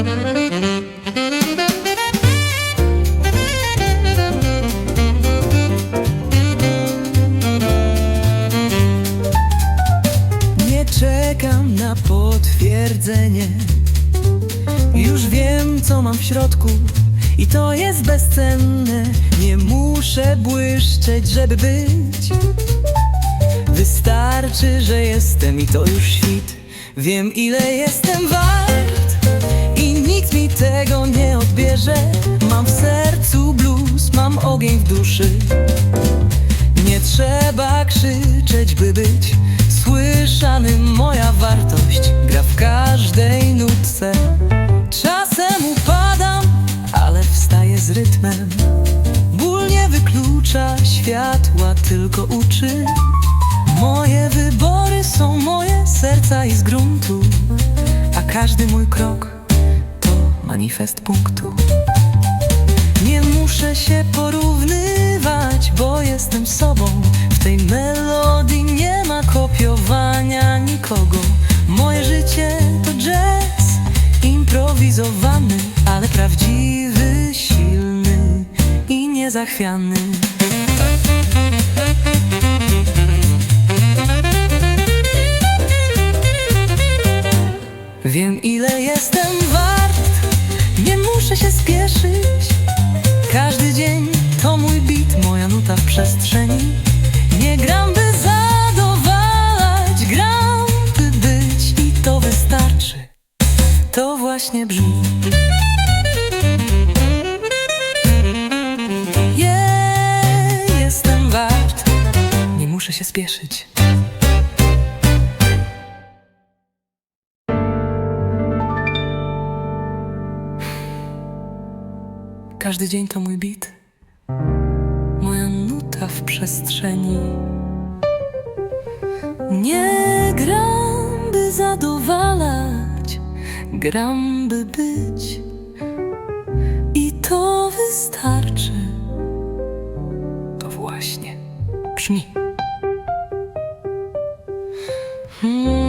Nie czekam na potwierdzenie. Już wiem, co mam w środku I to jest bezcenne. Nie muszę błyszczeć, żeby być. Wystarczy, że jestem i to już świt Wiem, ile jestem wart tego nie odbierze Mam w sercu blues, mam ogień w duszy nie trzeba krzyczeć, by być słyszanym. Moja wartość gra w każdej nutce. Czasem upadam, ale wstaję z rytmem. Ból nie wyklucza światła, tylko uczy. Moje wybory są moje serca i z gruntu, a każdy mój krok manifest punktu. Nie muszę się porównywać, bo jestem sobą. W tej melodii nie ma kopiowania nikogo. Moje życie to jazz improwizowany, ale prawdziwy, silny i niezachwiany. Wiem ile jestem wart, nie muszę się spieszyć. Każdy dzień to mój beat, moja nuta w przestrzeni. Nie gram by zadowalać, gram by być i to wystarczy. To właśnie brzmi. Yeah, jestem wart, nie muszę się spieszyć. Każdy dzień to mój bit, moja nuta w przestrzeni. Nie gram, by zadowalać, gram, by być. I to wystarczy. To właśnie brzmi. Hmm.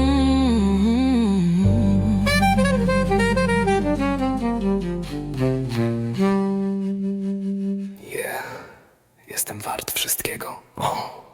jestem wart wszystkiego. Oh.